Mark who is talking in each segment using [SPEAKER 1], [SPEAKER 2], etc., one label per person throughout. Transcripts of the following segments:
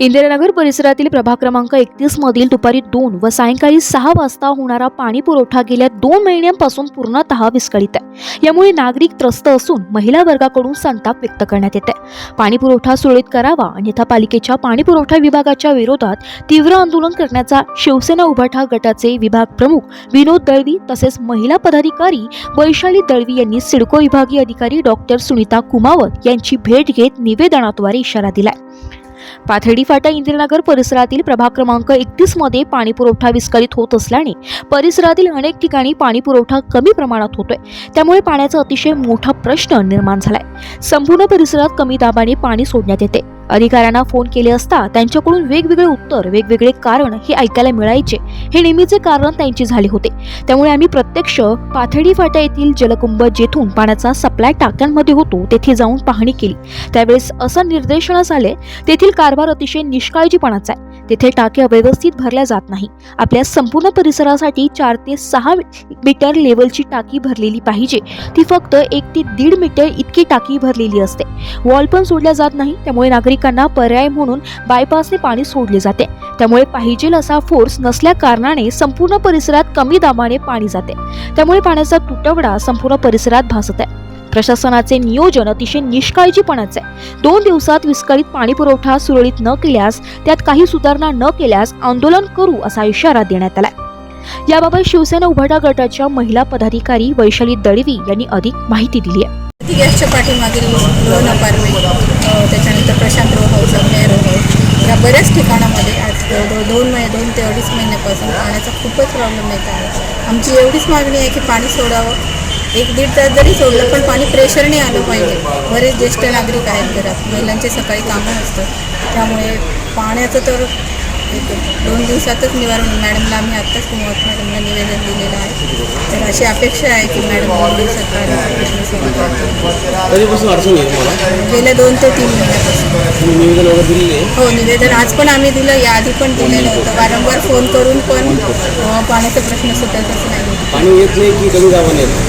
[SPEAKER 1] इंदिरानगर परिसरातील प्रभाग क्रमांक एकतीस मधील दुपारी दोन व सायंकाळी सहा वाजता होणारा पाणी पुरवठा गेल्या दोन महिन्यांपासून पूर्णतः विस्कळीत आहे. यामुळे नागरिक त्रस्त असून महिला वर्गाकडून संताप व्यक्त करण्यात येते पाणी पुरवठा सुरळीत करावा अन्यथा पालिकेच्या पाणी पुरवठा विभागाच्या विरोधात तीव्र आंदोलन करण्याचा शिवसेना उभाठा गटाचे विभाग प्रमुख विनोद दळवी तसेच महिला पदाधिकारी वैशाली दळवी यांनी सिडको विभागीय अधिकारी डॉक्टर सुनीता कुमावत यांची भेट घेत निवेदनाद्वारे इशारा दिलाय. पाथर्डी फाटा इंदिरानगर परिसरातील प्रभाग क्रमांक एकतीसमध्ये पाणी पुरवठा विस्कळीत होत असल्याने परिसरातील अनेक ठिकाणी पाणी पुरवठा कमी प्रमाणात होतोय. त्यामुळे पाण्याचा अतिशय मोठा प्रश्न निर्माण झालाय. संपूर्ण परिसरात कमी दाबाने पाणी सोडण्यात येते. अधिकाऱ्यांना फोन केले असता त्यांच्याकडून वेगवेगळे उत्तर वेगवेगळे कारण हे ऐकायला मिळायचे. हे नेहमीचे कारण त्यांचे झाले होते. त्यामुळे आम्ही प्रत्यक्ष पाथडी फाटा येथील जलकुंभ जेथून पाण्याचा सप्लाय टाक्यांमध्ये होतो तेथे जाऊन पाहणी केली. त्यावेळेस असं निर्देशनास आले तेथील कारभार अतिशय निष्काळजीपणाचा आहे. तेथे टाक्या व्यवस्थित भरल्या जात नाही. आपल्या संपूर्ण परिसरासाठी चार ते सहा मीटर लेवलची टाकी भरलेली पाहिजे. ती फक्त एक ते दीड मीटर इतकी टाकी भरलेली असते. वॉल पण सोडल्या जात नाही त्यामुळे नागरिकांना पर्याय म्हणून बायपासने पाणी सोडले जाते. त्यामुळे पाहिजेल असा फोर्स नसल्या कारणाने संपूर्ण परिसरात कमी दाबाने पाणी जाते. त्यामुळे पाण्याचा तुटवडा संपूर्ण परिसरात भासत आहे. प्रशासनाचे नियोजन अतिशय निष्काळजीपणाचे आहे. दोन दिवसात विस्कळीत पाणी पुरवठा सुरळीत न केल्यास त्यात काही सुधारणा न केल्यास आंदोलन करू असा इशारा देण्यात आलाय. याबाबत शिवसेना उभाटा गटाच्या महिला पदाधिकारी वैशाली दळवी यांनी अधिक माहिती दिली आहे.
[SPEAKER 2] गॅसच्या पाठीमागील लोन अपार्टमेंट त्याच्यानंतर प्रशांत रो हाऊस अग्नेय हाऊस या बऱ्याच ठिकाणामध्ये आज जवळजवळ दोन महिने दोन ते अडीच महिन्यापासून पाण्याचा खूपच प्रॉब्लेम येत आहे. आमची एवढीच मागणी आहे की पाणी सोडावं. एक दीड तास जरी सोडलं पण पाणी प्रेशरने आलं पाहिजे. बरेच ज्येष्ठ नागरिक आहेत घरात. महिलांचे सकाळी कामं असतं त्यामुळे पाण्याचं तर दोन दिवसातच निवारण मॅडमला आम्ही आत्ताच कुमावत मॅडमला निवेदन दिलेलं आहे. तर अशी अपेक्षा आहे की मॅडम दोन दिवसात पाण्याचा प्रश्न सोडवतील.
[SPEAKER 3] कधीपासून अडचण येईल मला
[SPEAKER 2] गेल्या दोन ते तीन महिन्यापासून.
[SPEAKER 3] तुम्ही निवेदन वगैरे दिलेले आहे?
[SPEAKER 2] हो निवेदन आज पण आम्ही दिलं. याआधी पण दिलेलं होतं. वारंवार फोन करून पण अं, पाण्याचा प्रश्न सुटतच नाही.
[SPEAKER 3] पाणी येत नाही की कमी दाबाने येत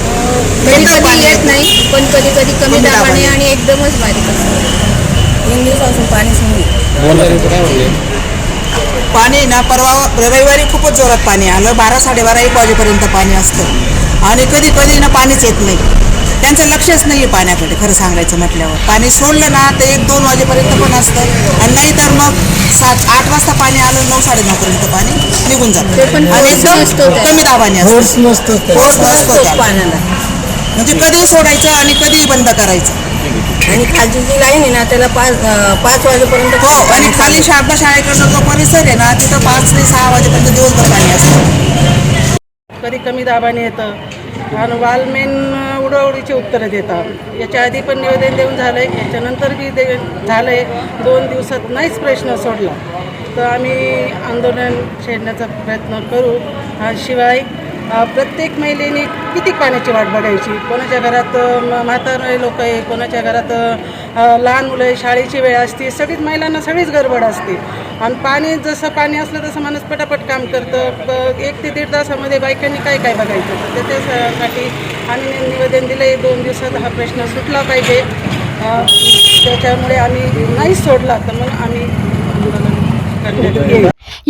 [SPEAKER 2] कधी कधी येत नाही पण कधी कधी कमी दाबाने आणि एकदमच बारीक असतं.
[SPEAKER 4] तीन दिवसापासून पाणीच नाही.
[SPEAKER 3] बोलणार काय म्हणले
[SPEAKER 4] पाणी ना परवा रविवारी खूपच जोरात पाणी आलं बारा साडेबारा एक वाजेपर्यंत पाणी असतं. आणि कधी कधी ना पाणीच येत नाही. त्यांचं लक्षच नाही आहे पाण्याकडे खरं सांगायचं म्हटल्यावर. पाणी सोडलं ना तर एक दोन वाजेपर्यंत पण असतं. आणि नाही तर मग सात आठ वाजता पाणी आलं नऊ साडेनऊपर्यंत पाणी निघून जातं. आणि एकदम. कमी दाबाने असतं.
[SPEAKER 2] पाण्याला.
[SPEAKER 4] म्हणजे कधीही सोडायचं आणि कधीही बंद करायचं.
[SPEAKER 2] आणि खालची जी लाईन आहे ना त्याला पाच पाच वाजेपर्यंत
[SPEAKER 4] हो आणि खाली शारदा शाळेकडनं जो परिसर आहे ना तिथं पाच ते सहा वाजेपर्यंत दिवसभर पाणी असतं
[SPEAKER 5] कधी कमी दाबाने येतं आणि वालमेन उडवडीची उत्तरं देतात. याच्या आधी पण निवेदन देऊन झालं आहे याच्यानंतर बी दे झालं आहे दोन दिवसात नाहीच प्रश्न सोडला. तर आम्ही आंदोलन छेडण्याचा प्रयत्न करू. हा, शिवाय प्रत्येक महिलेने किती पाण्याची वाट बघायची? कोणाच्या घरात म्हातारे लोक आहे कोणाच्या घरात लहान मुलं आहे शाळेची वेळ असते सगळीच महिलांना सगळीच गडबड असते. आणि पाणी जसं पाणी असलं तसं माणूस पटापट काम करतं. एक ते दीड तासामध्ये बायकांनी काय काय बघायचं? तर त्याच्यासाठी आम्ही निवेदन दिलं आहे दोन दिवसात हा प्रश्न सुटला पाहिजे. त्याच्यामुळे आम्ही नाही सोडला तर मग आम्ही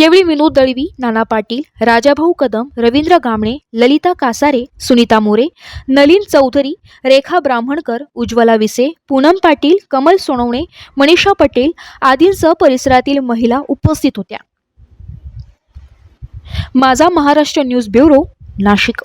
[SPEAKER 1] यावेळी विनोद दळवी नाना पाटील राजाभाऊ कदम रवींद्र गामणे ललिता कासारे सुनीता मोरे नलीन चौधरी रेखा ब्राह्मणकर उज्ज्वला विसे पूनम पाटील कमल सोनवणे मनीषा पटेल आदींसह परिसरातील महिला उपस्थित होत्या. माझा महाराष्ट्र न्यूज ब्युरो नाशिक.